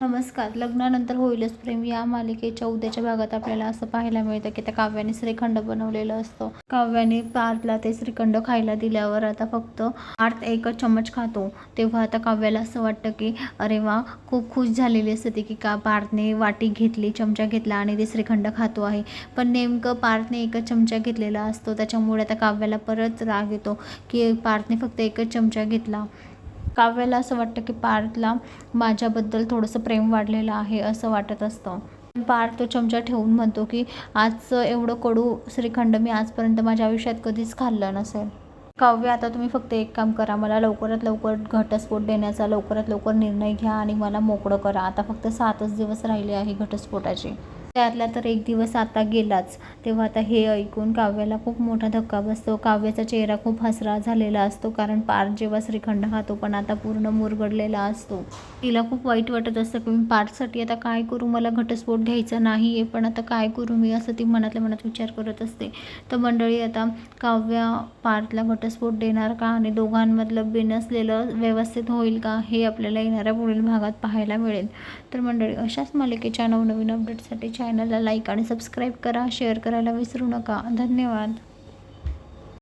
नमस्कार. लग्नानंतर होईलच प्रेम. या मालिकेच्या उद्याच्या भागात आपल्याला असं पाहायला मिळतं की त्या काव्याने श्रीखंड बनवलेलं असतं. काव्याने पार्थला ते श्रीखंड खायला दिल्यावर आता फक्त पार्थ एकच चम्मच खातो. तेव्हा आता काव्याला असं वाटतं की अरे वा खूप खुश झालेली असते ती की का पार्थने वाटी घेतली चमचा घेतला आणि ते श्रीखंड खातो आहे. पण नेमकं पार्थने एकच चमचा घेतलेला असतो. त्याच्यामुळे आता काव्याला परत राग येतो की पार्थने फक्त एकच चमचा घेतला. काव्याला असं वाटतं की पार्थला माझ्याबद्दल थोडंसं प्रेम वाढलेलं आहे असं वाटत असतं. पण पार्थ तो चमचा ठेवून म्हणतो की आजचं एवढं कडू श्रीखंड मी आजपर्यंत माझ्या आयुष्यात कधीच खाल्लं नसेल. काव्य आता तुम्ही फक्त एक काम करा मला लवकरात लवकर घटस्फोट देण्याचा लवकरात लवकर निर्णय घ्या आणि मला मोकळं करा. आता फक्त सातच दिवस राहिले आहे घटस्फोटाचे. त्यातला तर एक दिवस आता गेलाच. तेव्हा आता हे ऐकून काव्याला खूप मोठा धक्का बसतो. काव्याचा चेहरा खूप हसरा झालेला असतो कारण पार्थ जेव्हा श्रीखंड खातो पण आता पूर्ण मुरगडलेला असतो. तिला खूप वाईट वाटत असतं की मी पार्थसाठी आता काय करू? मला घटस्फोट घ्यायचा नाही आहे पण आता काय करू मी? असं ती मनातल्या मनात विचार करत असते. तर मंडळी आता काव्या पार्थला घटस्फोट देणार का? आणि दोघांमधलं बिनसलेलं व्यवस्थित होईल का? हे आपल्याला येणाऱ्या पुढील भागात पाहायला मिळेल. तर मंडळी अशाच मालिकेच्या नवनवीन अपडेटसाठी चॅनलला लाईक आणि सबस्क्राईब करा शेअर करायला विसरू नका. धन्यवाद.